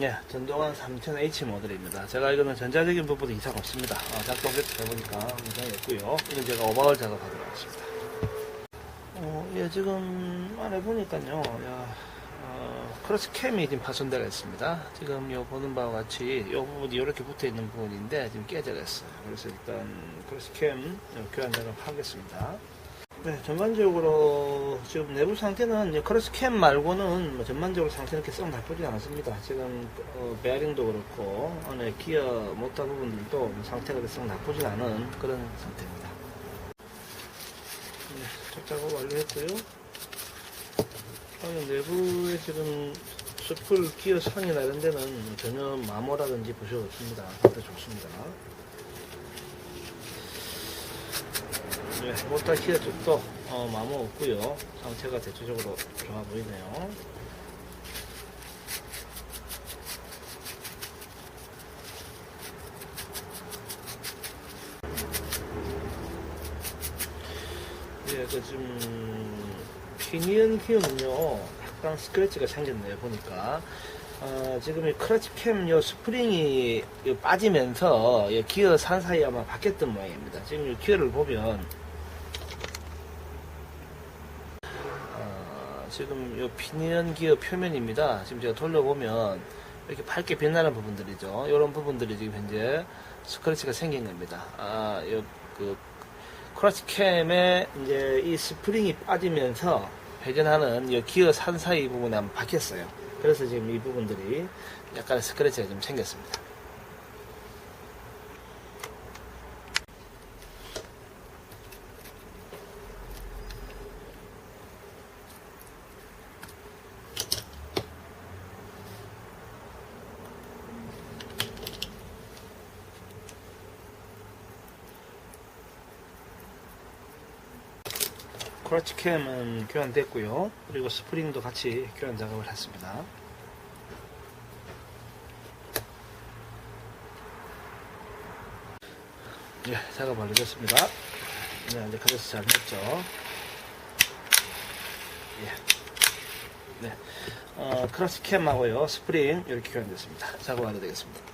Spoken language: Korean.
예, 전동환 3000H 모델입니다. 제가 이거는 전자적인 부분은 이상 없습니다. 어, 작동 세트 해보니까 이상이 없고요. 이건 제가 오버하울 작업하도록 하겠습니다. 어, 예, 지금 안에 보니까요. 야, 어, 크로스 캠이 지금 파손되어 있습니다. 지금 요 보는 바와 같이 요 부분이 이렇게 붙어 있는 부분인데 지금 깨져 있어요. 그래서 일단 크로스 캠 교환 작업하겠습니다. 네, 전반적으로 지금 내부 상태는 크로스 캠 말고는 뭐 전반적으로 상태는 이렇게 썩 나쁘지 않습니다. 지금 어, 베어링도 그렇고 안에 기어 모터 부분들도 뭐 상태가 썩 나쁘지 않은 그런 상태입니다. 네, 첫 작업 완료했고요. 아니, 내부에 지금 스풀 기어 선이나 이런 데는 전혀 마모라든지 부셔 없습니다. 상태 좋습니다. 네, 모터 기어 쪽도 어, 마모 없고요. 상태가 대체적으로 좋아 보이네요. 예, 그 지금 피니언 기어는요, 약간 스크래치가 생겼네요. 보니까. 어, 지금 이 크러치 캠 요 스프링이 요 빠지면서 이 기어 산 사이 아마 바뀌었던 모양입니다. 지금 이 기어를 보면 지금 요 피니언 기어 표면입니다. 지금 제가 돌려보면 이렇게 밝게 빛나는 부분들이죠. 이런 부분들이 지금 현재 스크래치가 생긴 겁니다. 아, 요, 그, 크러치 캠에 이제 이 스프링이 빠지면서 회전하는 이 기어 산 사이 부분에 한번 박혔어요. 그래서 지금 이 부분들이 약간 스크래치가 좀 생겼습니다. 크러치 캠은 교환됐고요. 그리고 스프링도 같이 교환 작업을 했습니다. 예, 작업 완료됐습니다. 네, 이제 그래서 잘 됐죠. 예. 네. 어, 크러치 캠하고요. 스프링 이렇게 교환됐습니다. 작업 완료되겠습니다.